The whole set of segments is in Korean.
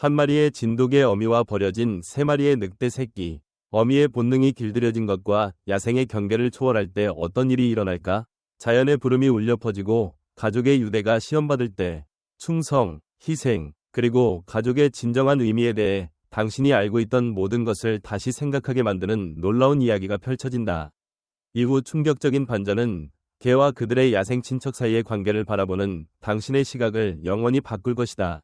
한 마리의 진돗개 어미와 버려진 세 마리의 늑대 새끼. 어미의 본능이 길들여진 것과 야생의 경계를 초월할 때 어떤 일이 일어날까? 자연의 부름이 울려 퍼지고 가족의 유대가 시험받을 때 충성, 희생, 그리고 가족의 진정한 의미에 대해 당신이 알고 있던 모든 것을 다시 생각하게 만드는 놀라운 이야기가 펼쳐진다. 이후 충격적인 반전은 개와 그들의 야생 친척 사이의 관계를 바라보는 당신의 시각을 영원히 바꿀 것이다.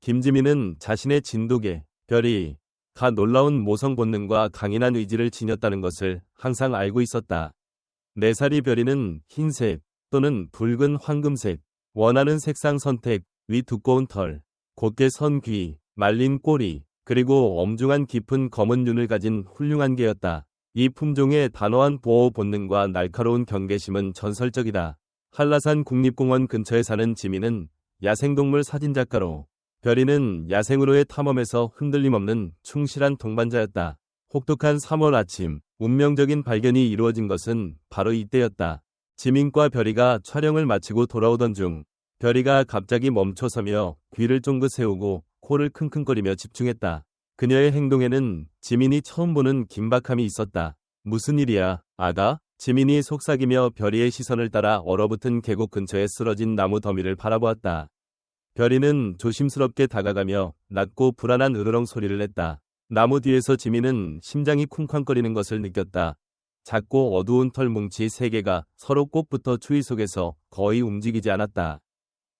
김지민은 자신의 진돗개, 별이 가 놀라운 모성 본능과 강인한 의지를 지녔다는 것을 항상 알고 있었다. 네 살이 별이는 흰색 또는 붉은 황금색, 원하는 색상 선택, 위 두꺼운 털, 곧게 선 귀, 말린 꼬리, 그리고 엄중한 깊은 검은 눈을 가진 훌륭한 개였다. 이 품종의 단호한 보호 본능과 날카로운 경계심은 전설적이다. 한라산 국립공원 근처에 사는 지민은 야생동물 사진작가로 별이는 야생으로의 탐험에서 흔들림 없는 충실한 동반자였다. 혹독한 3월 아침, 운명적인 발견이 이루어진 것은 바로 이때였다. 지민과 별이가 촬영을 마치고 돌아오던 중, 별이가 갑자기 멈춰서며 귀를 쫑긋 세우고 코를 킁킁거리며 집중했다. 그녀의 행동에는 지민이 처음 보는 긴박함이 있었다. 무슨 일이야, 아가? 지민이 속삭이며 별이의 시선을 따라 얼어붙은 계곡 근처에 쓰러진 나무 더미를 바라보았다. 별이는 조심스럽게 다가가며 낮고 불안한 으르렁 소리를 냈다. 나무 뒤에서 지민은 심장이 쿵쾅거리는 것을 느꼈다. 작고 어두운 털 뭉치 세 개가 서로 꽃부터 추위 속에서 거의 움직이지 않았다.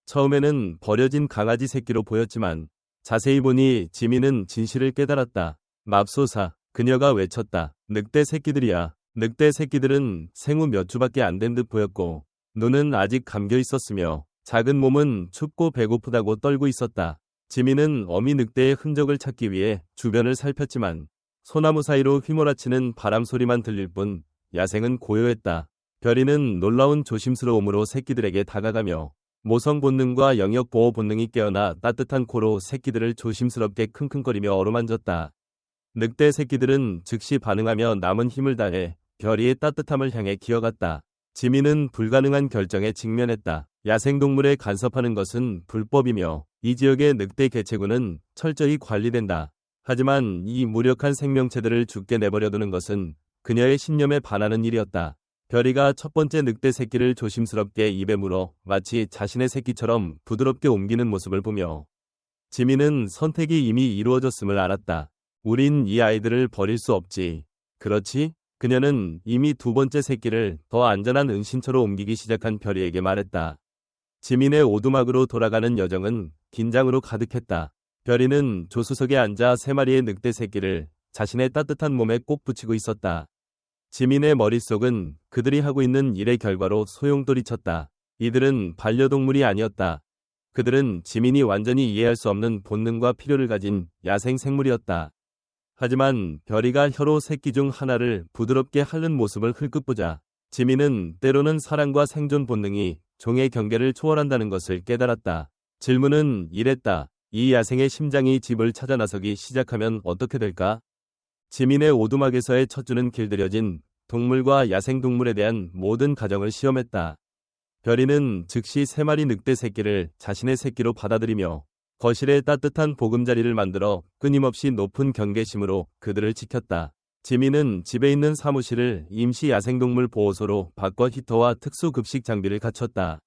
처음에는 버려진 강아지 새끼로 보였지만 자세히 보니 지민은 진실을 깨달았다. 맙소사, 그녀가 외쳤다. 늑대 새끼들이야. 늑대 새끼들은 생후 몇 주밖에 안 된 듯 보였고 눈은 아직 감겨 있었으며 작은 몸은 춥고 배고프다고 떨고 있었다. 지민은 어미 늑대의 흔적을 찾기 위해 주변을 살폈지만 소나무 사이로 휘몰아치는 바람 소리만 들릴 뿐 야생은 고요했다. 별이는 놀라운 조심스러움으로 새끼들에게 다가가며 모성 본능과 영역 보호 본능이 깨어나 따뜻한 코로 새끼들을 조심스럽게 킁킁거리며 어루만졌다. 늑대 새끼들은 즉시 반응하며 남은 힘을 다해 별이의 따뜻함을 향해 기어갔다. 지민은 불가능한 결정에 직면했다. 야생동물에 간섭하는 것은 불법이며 이 지역의 늑대 개체군은 철저히 관리된다. 하지만 이 무력한 생명체들을 죽게 내버려두는 것은 그녀의 신념에 반하는 일이었다. 별이가 첫 번째 늑대 새끼를 조심스럽게 입에 물어 마치 자신의 새끼처럼 부드럽게 옮기는 모습을 보며 지민은 선택이 이미 이루어졌음을 알았다. 우린 이 아이들을 버릴 수 없지. 그렇지? 그녀는 이미 두 번째 새끼를 더 안전한 은신처로 옮기기 시작한 별이에게 말했다. 지민의 오두막으로 돌아가는 여정은 긴장으로 가득했다. 별이는 조수석에 앉아 세 마리의 늑대 새끼를 자신의 따뜻한 몸에 꼭 붙이고 있었다. 지민의 머릿속은 그들이 하고 있는 일의 결과로 소용돌이쳤다. 이들은 반려동물이 아니었다. 그들은 지민이 완전히 이해할 수 없는 본능과 필요를 가진 야생 생물이었다. 하지만 별이가 혀로 새끼 중 하나를 부드럽게 핥는 모습을 흘끗 보자 지민은 때로는 사랑과 생존 본능이 종의 경계를 초월한다는 것을 깨달았다. 질문은 이랬다. 이 야생의 심장이 집을 찾아 나서기 시작하면 어떻게 될까? 지민의 오두막에서의 첫 주는 길들여진 동물과 야생동물에 대한 모든 가정을 시험했다. 별이는 즉시 세 마리 늑대 새끼를 자신의 새끼로 받아들이며 거실에 따뜻한 보금자리를 만들어 끊임없이 높은 경계심으로 그들을 지켰다. 지민은 집에 있는 사무실을 임시 야생동물 보호소로 바꿔 히터와 특수 급식 장비를 갖췄다.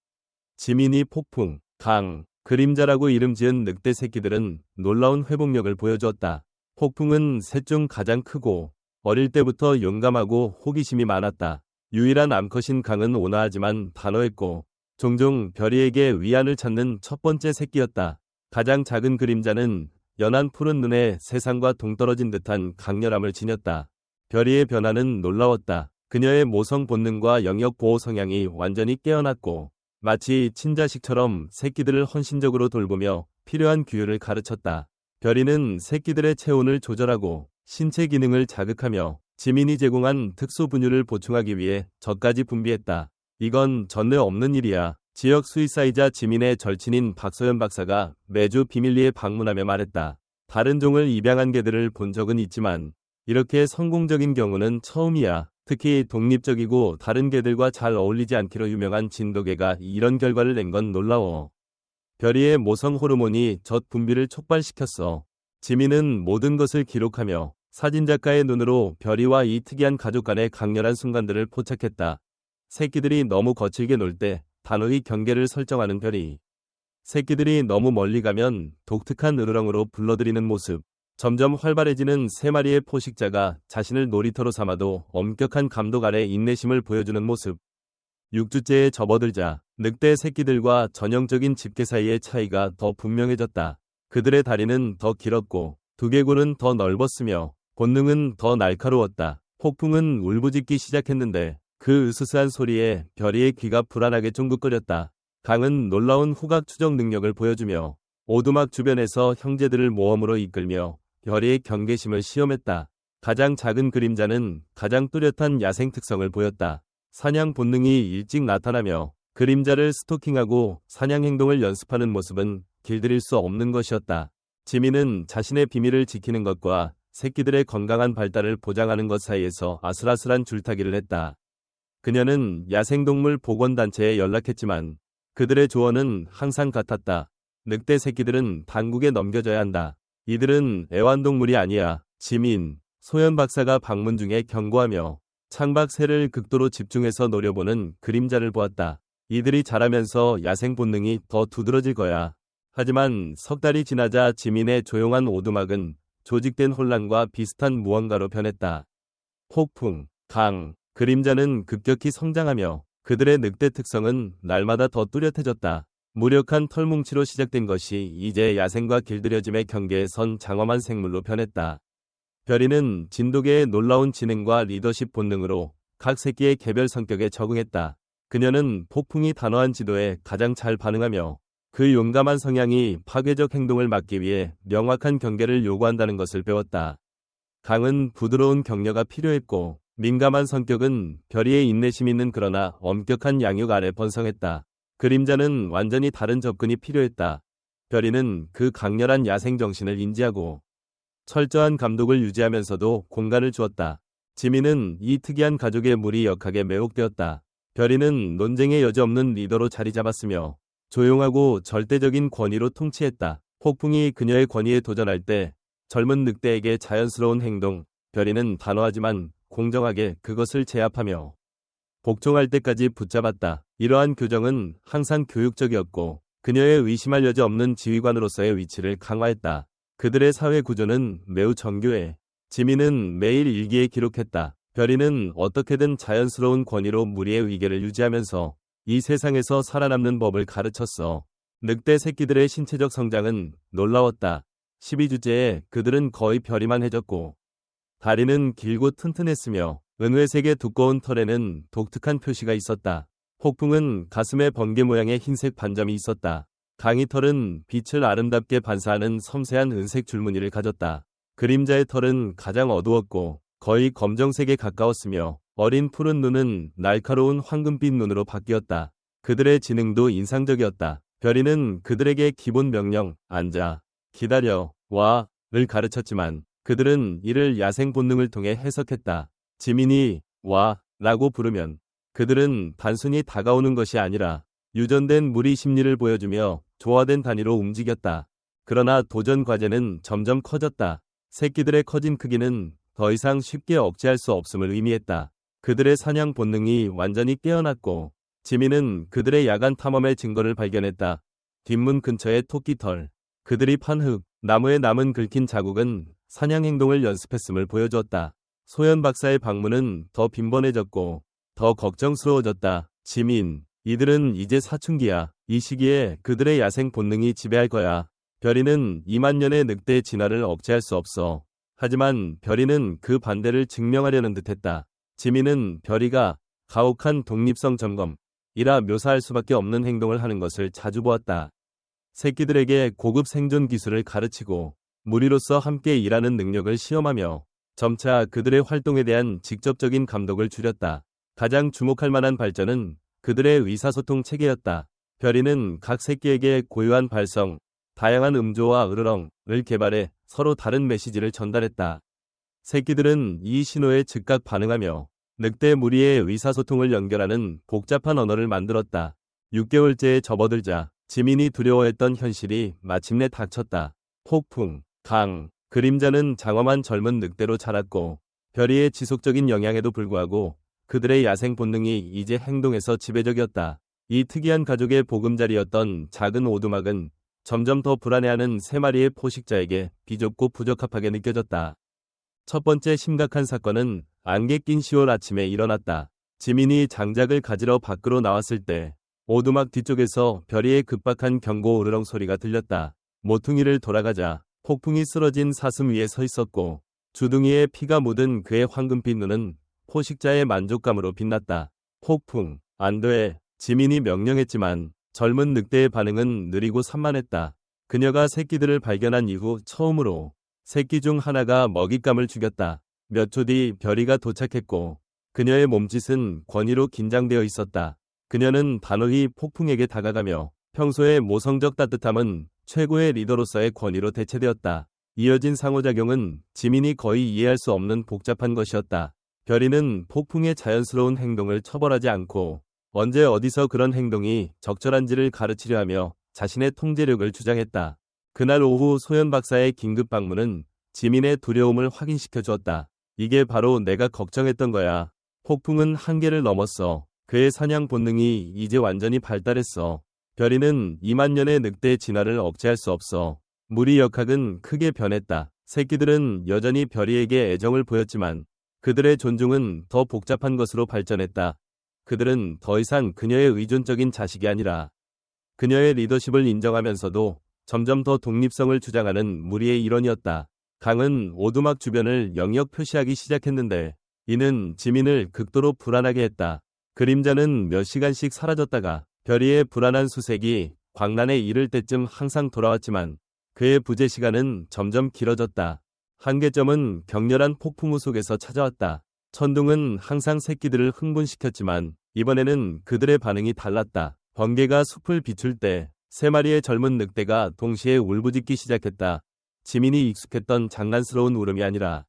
지민이 폭풍, 강, 그림자라고 이름 지은 늑대 새끼들은 놀라운 회복력을 보여주었다. 폭풍은 셋 중 가장 크고 어릴 때부터 용감하고 호기심이 많았다. 유일한 암컷인 강은 온화하지만 단호했고 종종 별이에게 위안을 찾는 첫 번째 새끼였다. 가장 작은 그림자는 연한 푸른 눈에 세상과 동떨어진 듯한 강렬함을 지녔다. 별이의 변화는 놀라웠다. 그녀의 모성 본능과 영역 보호 성향이 완전히 깨어났고 마치 친자식처럼 새끼들을 헌신적으로 돌보며 필요한 규율을 가르쳤다. 별이는 새끼들의 체온을 조절하고 신체 기능을 자극하며 지민이 제공한 특수 분유를 보충하기 위해 젖까지 분비했다. 이건 전례 없는 일이야. 지역 수의사이자 지민의 절친인 박소연 박사가 매주 비밀리에 방문하며 말했다. 다른 종을 입양한 개들을 본 적은 있지만 이렇게 성공적인 경우는 처음이야. 특히 독립적이고 다른 개들과 잘 어울리지 않기로 유명한 진돗개가 이런 결과를 낸 건 놀라워. 별이의 모성 호르몬이 젖 분비를 촉발시켰어. 지민은 모든 것을 기록하며 사진작가의 눈으로 별이와 이 특이한 가족 간의 강렬한 순간들을 포착했다. 새끼들이 너무 거칠게 놀 때 단호히 경계를 설정하는 별이. 새끼들이 너무 멀리 가면 독특한 으르렁으로 불러들이는 모습. 점점 활발해지는 세 마리의 포식자가 자신을 놀이터로 삼아도 엄격한 감독 아래 인내심을 보여주는 모습. 6주째에 접어들자 늑대 새끼들과 전형적인 집게 사이의 차이가 더 분명해졌다. 그들의 다리는 더 길었고 두개골은 더 넓었으며 본능은 더 날카로웠다. 폭풍은 울부짖기 시작했는데 그 으스스한 소리에 별이의 귀가 불안하게 쫑긋거렸다. 강은 놀라운 후각 추적 능력을 보여주며 오두막 주변에서 형제들을 모험으로 이끌며 별이의 경계심을 시험했다. 가장 작은 그림자는 가장 뚜렷한 야생 특성을 보였다. 사냥 본능이 일찍 나타나며 그림자를 스토킹하고 사냥 행동을 연습하는 모습은 길들일 수 없는 것이었다. 지민은 자신의 비밀을 지키는 것과 새끼들의 건강한 발달을 보장하는 것 사이에서 아슬아슬한 줄타기를 했다. 그녀는 야생동물 보건단체에 연락했지만 그들의 조언은 항상 같았다. 늑대 새끼들은 당국에 넘겨져야 한다. 이들은 애완동물이 아니야. 지민, 소연 박사가 방문 중에 경고하며 창밖 새를 극도로 집중해서 노려보는 그림자를 보았다. 이들이 자라면서 야생 본능이 더 두드러질 거야. 하지만 석 달이 지나자 지민의 조용한 오두막은 조직된 혼란과 비슷한 무언가로 변했다. 폭풍, 강, 그림자는 급격히 성장하며 그들의 늑대 특성은 날마다 더 뚜렷해졌다. 무력한 털뭉치로 시작된 것이 이제 야생과 길들여짐의 경계에 선 장엄한 생물로 변했다. 별이는 진돗개의 놀라운 지능과 리더십 본능으로 각 새끼의 개별 성격에 적응했다. 그녀는 폭풍이 단호한 지도에 가장 잘 반응하며 그 용감한 성향이 파괴적 행동을 막기 위해 명확한 경계를 요구한다는 것을 배웠다. 강은 부드러운 격려가 필요했고 민감한 성격은 별이의 인내심 있는 그러나 엄격한 양육 아래 번성했다. 그림자는 완전히 다른 접근이 필요했다. 별이는 그 강렬한 야생 정신을 인지하고 철저한 감독을 유지하면서도 공간을 주었다. 지민은 이 특이한 가족의 무리 역학에 매혹되었다. 별이는 논쟁의 여지없는 리더로 자리 잡았으며 조용하고 절대적인 권위로 통치했다. 폭풍이 그녀의 권위에 도전할 때 젊은 늑대에게 자연스러운 행동, 별이는 단호하지만 공정하게 그것을 제압하며 복종할 때까지 붙잡았다. 이러한 교정은 항상 교육적이었고 그녀의 의심할 여지 없는 지휘관으로서의 위치를 강화했다. 그들의 사회 구조는 매우 정교해 지민은 매일 일기에 기록했다. 별이는 어떻게든 자연스러운 권위로 무리의 위계를 유지하면서 이 세상에서 살아남는 법을 가르쳤어. 늑대 새끼들의 신체적 성장은 놀라웠다. 12주째에 그들은 거의 별이만 해졌고 다리는 길고 튼튼했으며 은회색의 두꺼운 털에는 독특한 표시가 있었다. 폭풍은 가슴에 번개 모양의 흰색 반점이 있었다. 강이 털은 빛을 아름답게 반사하는 섬세한 은색 줄무늬를 가졌다. 그림자의 털은 가장 어두웠고 거의 검정색에 가까웠으며 어린 푸른 눈은 날카로운 황금빛 눈으로 바뀌었다. 그들의 지능도 인상적이었다. 별이는 그들에게 기본 명령, 앉아, 기다려, 와를 가르쳤지만 그들은 이를 야생 본능을 통해 해석했다. 지민이 와 라고 부르면 그들은 단순히 다가오는 것이 아니라 유전된 무리 심리를 보여주며 조화된 단위로 움직였다. 그러나 도전 과제는 점점 커졌다. 새끼들의 커진 크기는 더 이상 쉽게 억제할 수 없음을 의미했다. 그들의 사냥 본능이 완전히 깨어났고 지민은 그들의 야간 탐험의 증거를 발견했다. 뒷문 근처의 토끼털, 그들이 판 흙, 나무에 남은 긁힌 자국은 사냥 행동을 연습했음을 보여주었다. 소연 박사의 방문은 더 빈번해졌고 더 걱정스러워졌다. 지민, 이들은 이제 사춘기야. 이 시기에 그들의 야생 본능이 지배할 거야. 별이는 2만 년의 늑대의 진화를 억제할 수 없어. 하지만 별이는 그 반대를 증명하려는 듯했다. 지민은 별이가 가혹한 독립성 점검이라 묘사할 수밖에 없는 행동을 하는 것을 자주 보았다. 새끼들에게 고급 생존 기술을 가르치고 무리로서 함께 일하는 능력을 시험하며 점차 그들의 활동에 대한 직접적인 감독을 줄였다. 가장 주목할 만한 발전은 그들의 의사소통 체계였다. 별이는 각 새끼에게 고유한 발성, 다양한 음조와 으르렁을 개발해 서로 다른 메시지를 전달했다. 새끼들은 이 신호에 즉각 반응하며 늑대 무리의 의사소통을 연결하는 복잡한 언어를 만들었다. 6개월째에 접어들자 지민이 두려워했던 현실이 마침내 닥쳤다. 폭풍, 강, 그림자는 장엄한 젊은 늑대로 자랐고 별이의 지속적인 영향에도 불구하고 그들의 야생 본능이 이제 행동에서 지배적이었다. 이 특이한 가족의 보금자리였던 작은 오두막은 점점 더 불안해하는 세 마리의 포식자에게 비좁고 부적합하게 느껴졌다. 첫 번째 심각한 사건은 안개 낀 10월 아침에 일어났다. 지민이 장작을 가지러 밖으로 나왔을 때 오두막 뒤쪽에서 별이의 급박한 경고 으르렁 소리가 들렸다. 모퉁이를 돌아가자 폭풍이 쓰러진 사슴 위에 서 있었고 주둥이에 피가 묻은 그의 황금빛 눈은 포식자의 만족감으로 빛났다. 폭풍, 안 돼. 지민이 명령했지만 젊은 늑대의 반응은 느리고 산만했다. 그녀가 새끼들을 발견한 이후 처음으로 새끼 중 하나가 먹잇감을 죽였다. 몇 초 뒤 별이가 도착했고 그녀의 몸짓은 권위로 긴장되어 있었다. 그녀는 단호히 폭풍에게 다가가며 평소의 모성적 따뜻함은 최고의 리더로서의 권위로 대체되었다. 이어진 상호작용은 지민이 거의 이해할 수 없는 복잡한 것이었다. 별이는 폭풍의 자연스러운 행동을 처벌하지 않고 언제 어디서 그런 행동이 적절한지를 가르치려 하며 자신의 통제력을 주장했다. 그날 오후 소연 박사의 긴급 방문은 지민의 두려움을 확인시켜 주었다. 이게 바로 내가 걱정했던 거야. 폭풍은 한계를 넘었어. 그의 사냥 본능이 이제 완전히 발달했어. 별이는 2만 년의 늑대의 진화를 억제할 수 없어. 무리 역학은 크게 변했다. 새끼들은 여전히 별이에게 애정을 보였지만 그들의 존중은 더 복잡한 것으로 발전했다. 그들은 더 이상 그녀의 의존적인 자식이 아니라 그녀의 리더십을 인정하면서도 점점 더 독립성을 주장하는 무리의 일원이었다. 강은 오두막 주변을 영역 표시하기 시작했는데 이는 지민을 극도로 불안하게 했다. 그림자는 몇 시간씩 사라졌다가 별이의 불안한 수색이 광란에 이를 때쯤 항상 돌아왔지만 그의 부재 시간은 점점 길어졌다. 한계점은 격렬한 폭풍우 속에서 찾아왔다. 천둥은 항상 새끼들을 흥분시켰지만 이번에는 그들의 반응이 달랐다. 번개가 숲을 비출 때 세 마리의 젊은 늑대가 동시에 울부짖기 시작했다. 지민이 익숙했던 장난스러운 울음이 아니라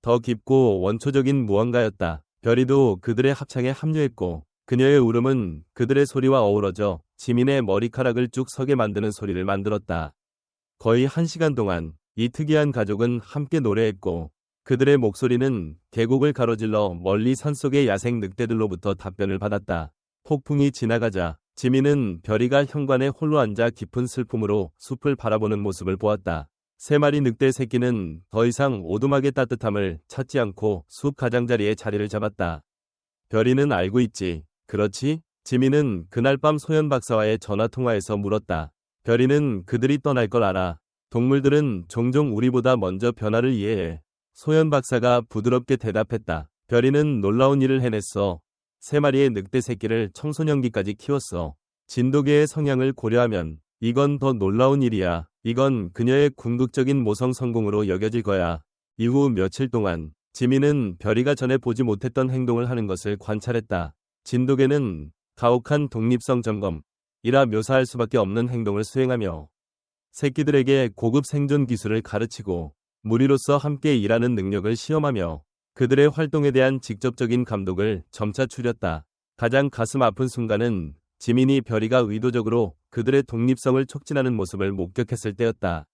더 깊고 원초적인 무언가였다. 별이도 그들의 합창에 합류했고 그녀의 울음은 그들의 소리와 어우러져 지민의 머리카락을 쭉 서게 만드는 소리를 만들었다. 거의 한 시간 동안 이 특이한 가족은 함께 노래했고 그들의 목소리는 계곡을 가로질러 멀리 산속의 야생 늑대들로부터 답변을 받았다. 폭풍이 지나가자 지민은 별이가 현관에 홀로 앉아 깊은 슬픔으로 숲을 바라보는 모습을 보았다. 세 마리 늑대 새끼는 더 이상 오두막의 따뜻함을 찾지 않고 숲 가장자리에 자리를 잡았다. 별이는 알고 있지. 그렇지? 지민은 그날 밤 소연 박사와의 전화통화에서 물었다. 별이는 그들이 떠날 걸 알아. 동물들은 종종 우리보다 먼저 변화를 이해해. 소연 박사가 부드럽게 대답했다. 별이는 놀라운 일을 해냈어. 세 마리의 늑대 새끼를 청소년기까지 키웠어. 진돗개의 성향을 고려하면 이건 더 놀라운 일이야. 이건 그녀의 궁극적인 모성 성공으로 여겨질 거야. 이후 며칠 동안 지민은 별이가 전에 보지 못했던 행동을 하는 것을 관찰했다. 진돗개는 가혹한 독립성 점검이라 묘사할 수밖에 없는 행동을 수행하며 새끼들에게 고급 생존 기술을 가르치고 무리로서 함께 일하는 능력을 시험하며 그들의 활동에 대한 직접적인 감독을 점차 추렸다. 가장 가슴 아픈 순간은 지민이 별이가 의도적으로 그들의 독립성을 촉진하는 모습을 목격했을 때였다.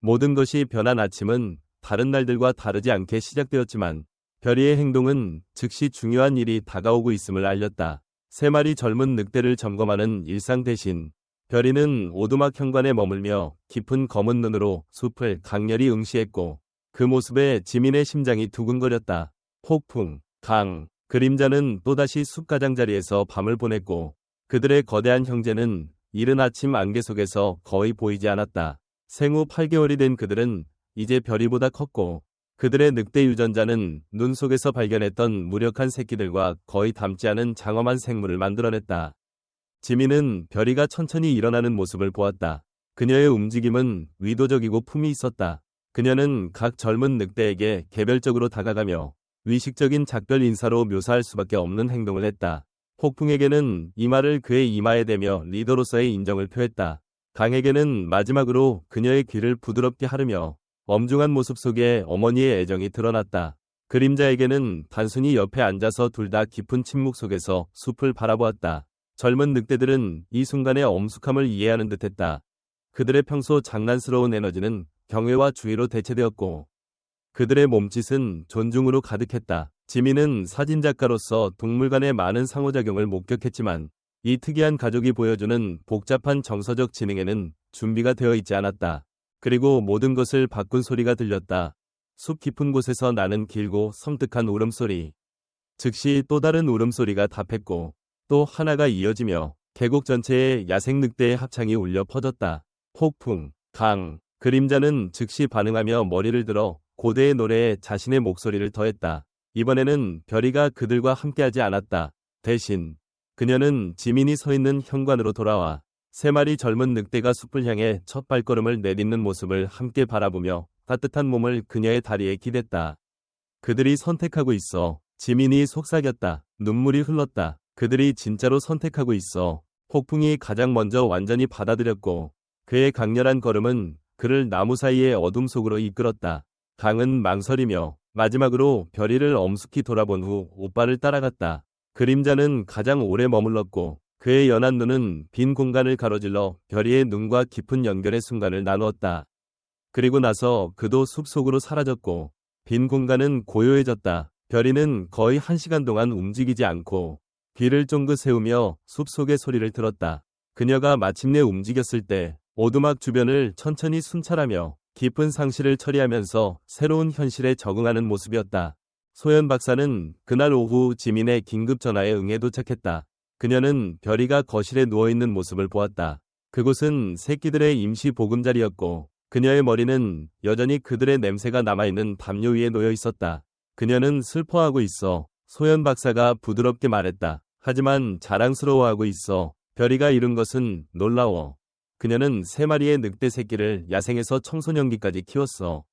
모든 것이 변한 아침은 다른 날들과 다르지 않게 시작되었지만 별이의 행동은 즉시 중요한 일이 다가오고 있음을 알렸다. 세 마리 젊은 늑대를 점검하는 일상 대신 별이는 오두막 현관에 머물며 깊은 검은 눈으로 숲을 강렬히 응시했고 그 모습에 지민의 심장이 두근거렸다. 폭풍, 강, 그림자는 또다시 숲가장자리에서 밤을 보냈고 그들의 거대한 형제는 이른 아침 안개 속에서 거의 보이지 않았다. 생후 8개월이 된 그들은 이제 별이보다 컸고 그들의 늑대 유전자는 눈 속에서 발견했던 무력한 새끼들과 거의 닮지 않은 장엄한 생물을 만들어냈다. 지민은 별이가 천천히 일어나는 모습을 보았다. 그녀의 움직임은 의도적이고 품이 있었다. 그녀는 각 젊은 늑대에게 개별적으로 다가가며 위식적인 작별 인사로 묘사할 수밖에 없는 행동을 했다. 폭풍에게는 이 말을 그의 이마에 대며 리더로서의 인정을 표했다. 강에게는 마지막으로 그녀의 귀를 부드럽게 하르며 엄중한 모습 속에 어머니의 애정이 드러났다. 그림자에게는 단순히 옆에 앉아서 둘 다 깊은 침묵 속에서 숲을 바라보았다. 젊은 늑대들은 이 순간의 엄숙함을 이해하는 듯했다. 그들의 평소 장난스러운 에너지는 경외와 주의로 대체되었고 그들의 몸짓은 존중으로 가득했다. 지민은 사진작가로서 동물 간의 많은 상호작용을 목격했지만 이 특이한 가족이 보여주는 복잡한 정서적 지능에는 준비가 되어 있지 않았다. 그리고 모든 것을 바꾼 소리가 들렸다. 숲 깊은 곳에서 나는 길고 섬뜩한 울음소리. 즉시 또 다른 울음소리가 답했고 또 하나가 이어지며 계곡 전체에 야생 늑대의 합창이 울려 퍼졌다. 폭풍, 강, 그림자는 즉시 반응하며 머리를 들어 고대의 노래에 자신의 목소리를 더했다. 이번에는 별이가 그들과 함께하지 않았다. 대신 그녀는 지민이 서 있는 현관으로 돌아와 세 마리 젊은 늑대가 숲을 향해 첫 발걸음을 내딛는 모습을 함께 바라보며 따뜻한 몸을 그녀의 다리에 기댔다. 그들이 선택하고 있어. 지민이 속삭였다. 눈물이 흘렀다. 그들이 진짜로 선택하고 있어. 폭풍이 가장 먼저 완전히 받아들였고 그의 강렬한 걸음은 그를 나무 사이의 어둠 속으로 이끌었다. 강은 망설이며 마지막으로 별이를 엄숙히 돌아본 후 오빠를 따라갔다. 그림자는 가장 오래 머물렀고 그의 연한 눈은 빈 공간을 가로질러 별이의 눈과 깊은 연결의 순간을 나누었다. 그리고 나서 그도 숲속으로 사라졌고 빈 공간은 고요해졌다. 별이는 거의 한 시간 동안 움직이지 않고 귀를 쫑긋 세우며 숲속의 소리를 들었다. 그녀가 마침내 움직였을 때 오두막 주변을 천천히 순찰하며 깊은 상실을 처리하면서 새로운 현실에 적응하는 모습이었다. 소연 박사는 그날 오후 지민의 긴급 전화에 응해 도착했다. 그녀는 별이가 거실에 누워있는 모습을 보았다. 그곳은 새끼들의 임시 보금자리였고 그녀의 머리는 여전히 그들의 냄새가 남아있는 담요 위에 놓여 있었다. 그녀는 슬퍼하고 있어. 소연 박사가 부드럽게 말했다. 하지만 자랑스러워하고 있어. 별이가 이룬 것은 놀라워. 그녀는 세 마리의 늑대 새끼를 야생에서 청소년기까지 키웠어.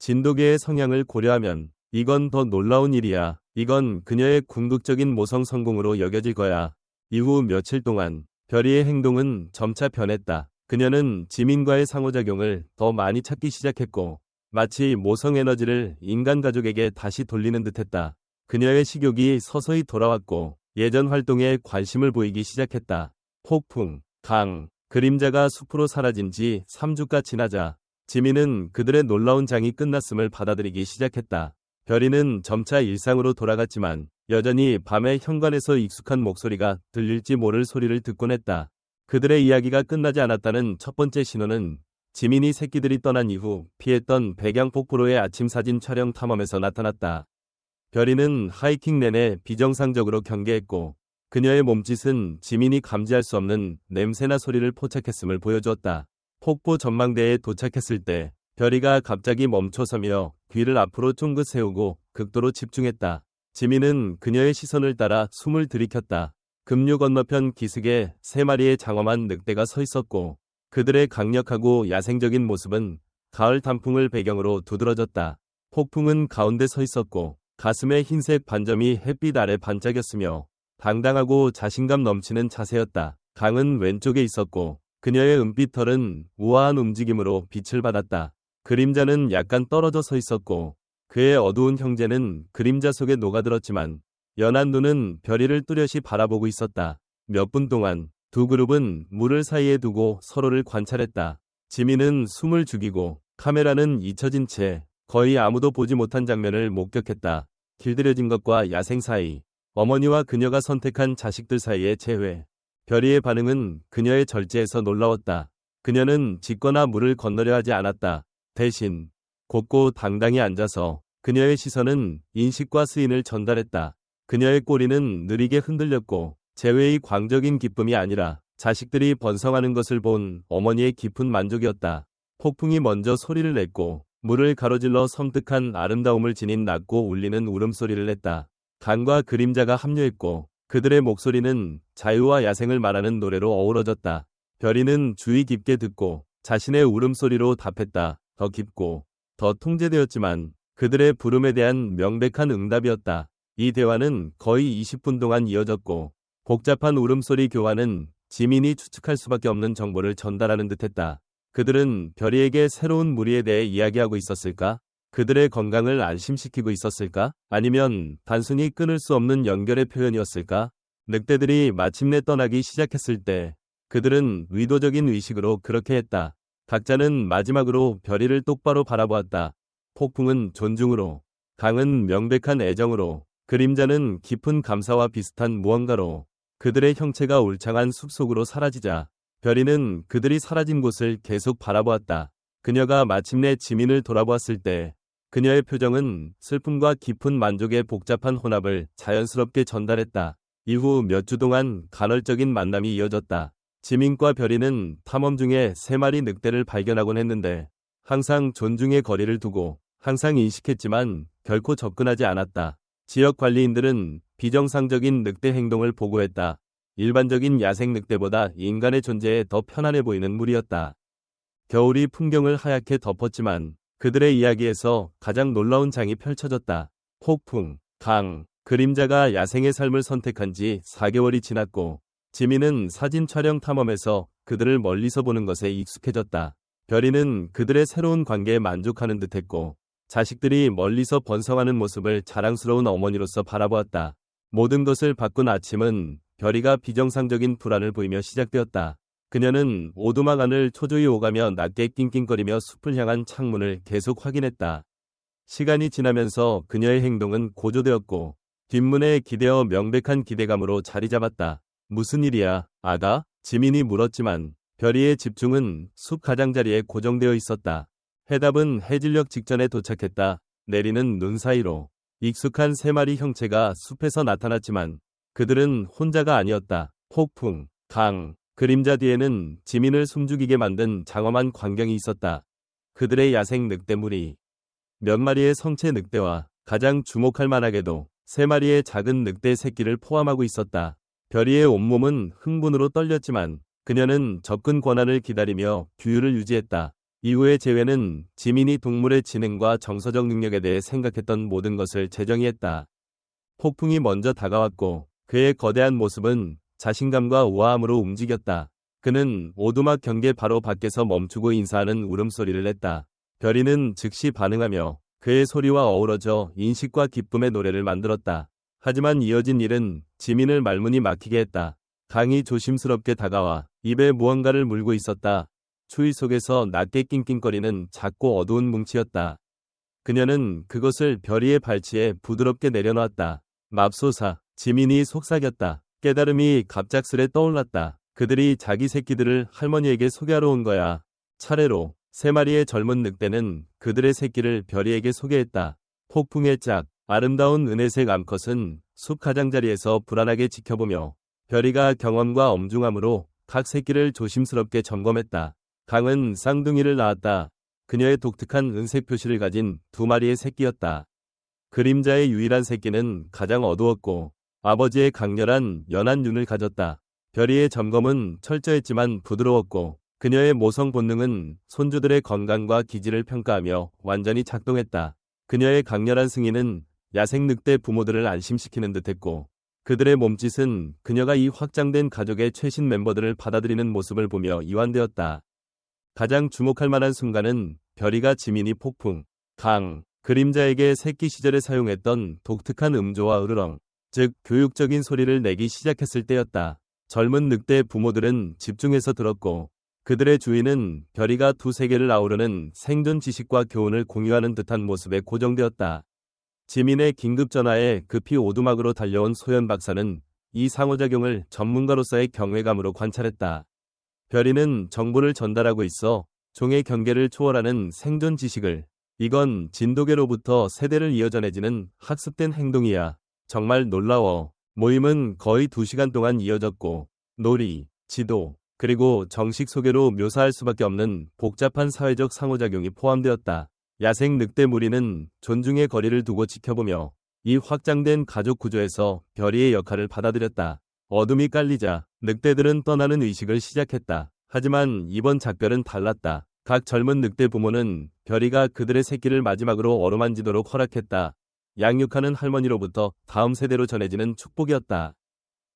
진돗개의 성향을 고려하면 이건 더 놀라운 일이야. 이건 그녀의 궁극적인 모성 성공으로 여겨질 거야. 이후 며칠 동안 별이의 행동은 점차 변했다. 그녀는 지민과의 상호작용을 더 많이 찾기 시작했고 마치 모성 에너지를 인간 가족에게 다시 돌리는 듯했다. 그녀의 식욕이 서서히 돌아왔고 예전 활동에 관심을 보이기 시작했다. 폭풍, 강, 그림자가 숲으로 사라진 지 3주가 지나자 지민은 그들의 놀라운 장이 끝났음을 받아들이기 시작했다. 별이는 점차 일상으로 돌아갔지만 여전히 밤에 현관에서 익숙한 목소리가 들릴지 모를 소리를 듣곤 했다. 그들의 이야기가 끝나지 않았다는 첫 번째 신호는 지민이 새끼들이 떠난 이후 피했던 백양 폭포로의 아침 사진 촬영 탐험에서 나타났다. 별이는 하이킹 내내 비정상적으로 경계했고 그녀의 몸짓은 지민이 감지할 수 없는 냄새나 소리를 포착했음을 보여주었다. 폭포 전망대에 도착했을 때 별이가 갑자기 멈춰서며 귀를 앞으로 쫑긋 세우고 극도로 집중했다. 지민은 그녀의 시선을 따라 숨을 들이켰다. 급류 건너편 기슭에 세 마리의 장엄한 늑대가 서 있었고 그들의 강력하고 야생적인 모습은 가을 단풍을 배경으로 두드러졌다. 폭풍은 가운데 서 있었고 가슴에 흰색 반점이 햇빛 아래 반짝였으며 당당하고 자신감 넘치는 자세였다. 강은 왼쪽에 있었고 그녀의 은빛 털은 우아한 움직임으로 빛을 받았다. 그림자는 약간 떨어져 서 있었고 그의 어두운 형제는 그림자 속에 녹아들었지만 연한 눈은 별이를 뚜렷이 바라보고 있었다. 몇 분 동안 두 그룹은 물을 사이에 두고 서로를 관찰했다. 지민은 숨을 죽이고 카메라는 잊혀진 채 거의 아무도 보지 못한 장면을 목격했다. 길들여진 것과 야생 사이 어머니와 그녀가 선택한 자식들 사이의 재회. 별이의 반응은 그녀의 절제에서 놀라웠다. 그녀는 짓거나 물을 건너려 하지 않았다. 대신 곧고 당당히 앉아서 그녀의 시선은 인식과 스인을 전달했다. 그녀의 꼬리는 느리게 흔들렸고 재회의 광적인 기쁨이 아니라 자식들이 번성하는 것을 본 어머니의 깊은 만족이었다. 폭풍이 먼저 소리를 냈고 물을 가로질러 섬뜩한 아름다움을 지닌 낮고 울리는 울음소리를 냈다. 강과 그림자가 합류했고 그들의 목소리는 자유와 야생을 말하는 노래로 어우러졌다. 별이는 주의 깊게 듣고 자신의 울음소리로 답했다. 더 깊고 더 통제되었지만 그들의 부름에 대한 명백한 응답이었다. 이 대화는 거의 20분 동안 이어졌고 복잡한 울음소리 교환은 지민이 추측할 수밖에 없는 정보를 전달하는 듯했다. 그들은 별이에게 새로운 무리에 대해 이야기하고 있었을까? 그들의 건강을 안심시키고 있었을까? 아니면 단순히 끊을 수 없는 연결의 표현이었을까? 늑대들이 마침내 떠나기 시작했을 때 그들은 의도적인 의식으로 그렇게 했다. 각자는 마지막으로 별이를 똑바로 바라보았다. 폭풍은 존중으로, 강은 명백한 애정으로, 그림자는 깊은 감사와 비슷한 무언가로 그들의 형체가 울창한 숲속으로 사라지자 별이는 그들이 사라진 곳을 계속 바라보았다. 그녀가 마침내 지민을 돌아보았을 때 그녀의 표정은 슬픔과 깊은 만족의 복잡한 혼합을 자연스럽게 전달했다. 이후 몇 주 동안 간헐적인 만남이 이어졌다. 지민과 별이는 탐험 중에 세 마리 늑대를 발견하곤 했는데 항상 존중의 거리를 두고 항상 인식했지만 결코 접근하지 않았다. 지역 관리인들은 비정상적인 늑대 행동을 보고했다. 일반적인 야생 늑대보다 인간의 존재에 더 편안해 보이는 무리였다. 겨울이 풍경을 하얗게 덮었지만 그들의 이야기에서 가장 놀라운 장이 펼쳐졌다. 폭풍, 강, 그림자가 야생의 삶을 선택한 지 4개월이 지났고 지민은 사진 촬영 탐험에서 그들을 멀리서 보는 것에 익숙해졌다. 별이는 그들의 새로운 관계에 만족하는 듯했고 자식들이 멀리서 번성하는 모습을 자랑스러운 어머니로서 바라보았다. 모든 것을 바꾼 아침은 별이가 비정상적인 불안을 보이며 시작되었다. 그녀는 오두막 안을 초조히 오가며 낮게 낑낑거리며 숲을 향한 창문을 계속 확인했다. 시간이 지나면서 그녀의 행동은 고조되었고 뒷문에 기대어 명백한 기대감으로 자리 잡았다. 무슨 일이야, 아가? 지민이 물었지만 별이의 집중은 숲 가장자리에 고정되어 있었다. 해답은 해질녘 직전에 도착했다. 내리는 눈 사이로 익숙한 세 마리 형체가 숲에서 나타났지만 그들은 혼자가 아니었다. 폭풍, 강, 그림자 뒤에는 지민을 숨죽이게 만든 장엄한 광경이 있었다. 그들의 야생 늑대물이 몇 마리의 성체 늑대와 가장 주목할 만하게도 세 마리의 작은 늑대 새끼를 포함하고 있었다. 별이의 온몸은 흥분으로 떨렸지만 그녀는 접근 권한을 기다리며 규율을 유지했다. 이후의 재회는 지민이 동물의 지능과 정서적 능력에 대해 생각했던 모든 것을 재정의했다. 폭풍이 먼저 다가왔고 그의 거대한 모습은 자신감과 우아함으로 움직였다. 그는 오두막 경계 바로 밖에서 멈추고 인사하는 울음소리를 냈다. 별이는 즉시 반응하며 그의 소리와 어우러져 인식과 기쁨의 노래를 만들었다. 하지만 이어진 일은 지민을 말문이 막히게 했다. 강이 조심스럽게 다가와 입에 무언가를 물고 있었다. 추위 속에서 낮게 낑낑거리는 작고 어두운 뭉치였다. 그녀는 그것을 별이의 발치에 부드럽게 내려놓았다. 맙소사, 지민이 속삭였다. 깨달음이 갑작스레 떠올랐다. 그들이 자기 새끼들을 할머니에게 소개하러 온 거야. 차례로 세 마리의 젊은 늑대는 그들의 새끼를 별이에게 소개했다. 폭풍의 짝, 아름다운 은혜색 암컷은 숲 가장자리에서 불안하게 지켜보며 별이가 경험과 엄중함으로 각 새끼를 조심스럽게 점검했다. 강은 쌍둥이를 낳았다. 그녀의 독특한 은색 표시를 가진 두 마리의 새끼였다. 그림자의 유일한 새끼는 가장 어두웠고 아버지의 강렬한 연한 눈을 가졌다. 별이의 점검은 철저했지만 부드러웠고 그녀의 모성 본능은 손주들의 건강과 기질을 평가하며 완전히 작동했다. 그녀의 강렬한 승인은 야생 늑대 부모들을 안심시키는 듯했고 그들의 몸짓은 그녀가 이 확장된 가족의 최신 멤버들을 받아들이는 모습을 보며 이완되었다. 가장 주목할 만한 순간은 별이가 지민이 폭풍, 강, 그림자에게 새끼 시절에 사용했던 독특한 음조와 으르렁, 즉 교육적인 소리를 내기 시작했을 때였다. 젊은 늑대 부모들은 집중해서 들었고 그들의 주인은 별이가 두 세계를 아우르는 생존 지식과 교훈을 공유하는 듯한 모습에 고정되었다. 지민의 긴급 전화에 급히 오두막으로 달려온 소연 박사는 이 상호작용을 전문가로서의 경외감으로 관찰했다. 별이는 정보를 전달하고 있어 종의 경계를 초월하는 생존 지식을 이건 진돗개로부터 세대를 이어 전해지는 학습된 행동이야. 정말 놀라워. 모임은 거의 두시간 동안 이어졌고 놀이, 지도, 그리고 정식 소개로 묘사할 수밖에 없는 복잡한 사회적 상호작용이 포함되었다. 야생 늑대 무리는 존중의 거리를 두고 지켜보며 이 확장된 가족 구조에서 별이의 역할을 받아들였다. 어둠이 깔리자 늑대들은 떠나는 의식을 시작했다. 하지만 이번 작별은 달랐다. 각 젊은 늑대 부모는 별이가 그들의 새끼를 마지막으로 어루만지도록 허락했다. 양육하는 할머니로부터 다음 세대로 전해지는 축복이었다.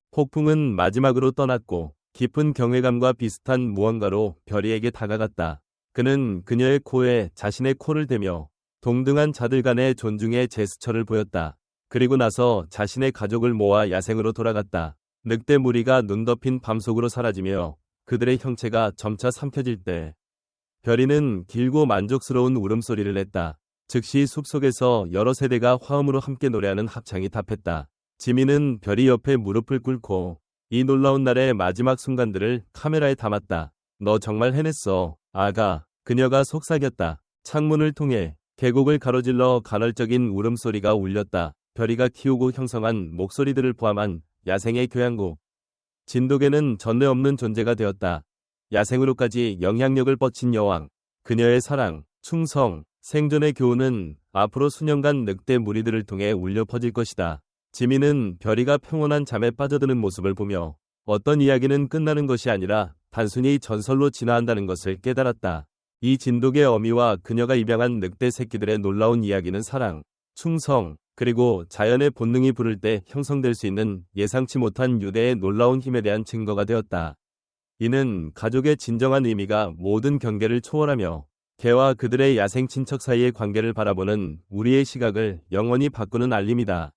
폭풍은 마지막으로 떠났고 깊은 경외감과 비슷한 무언가로 별이에게 다가갔다. 그는 그녀의 코에 자신의 코를 대며 동등한 자들 간의 존중의 제스처를 보였다. 그리고 나서 자신의 가족을 모아 야생으로 돌아갔다. 늑대 무리가 눈 덮인 밤속으로 사라지며 그들의 형체가 점차 삼켜질 때 별이는 길고 만족스러운 울음소리를 냈다. 즉시 숲속에서 여러 세대가 화음으로 함께 노래하는 합창이 답했다. 지민은 별이 옆에 무릎을 꿇고 이 놀라운 날의 마지막 순간들을 카메라에 담았다. 너 정말 해냈어. 아가. 그녀가 속삭였다. 창문을 통해 계곡을 가로질러 간헐적인 울음소리가 울렸다. 별이가 키우고 형성한 목소리들을 포함한 야생의 교향곡. 진돗개는 전례 없는 존재가 되었다. 야생으로까지 영향력을 뻗친 여왕. 그녀의 사랑, 충성, 생존의 교훈은 앞으로 수년간 늑대 무리들을 통해 울려 퍼질 것이다. 지민은 별이가 평온한 잠에 빠져드는 모습을 보며 어떤 이야기는 끝나는 것이 아니라 단순히 전설로 진화한다는 것을 깨달았다. 이 진돗개 어미와 그녀가 입양한 늑대 새끼들의 놀라운 이야기는 사랑, 충성, 그리고 자연의 본능이 부를 때 형성될 수 있는 예상치 못한 유대의 놀라운 힘에 대한 증거가 되었다. 이는 가족의 진정한 의미가 모든 경계를 초월하며 개와 그들의 야생 친척 사이의 관계를 바라보는 우리의 시각을 영원히 바꾸는 알림이다.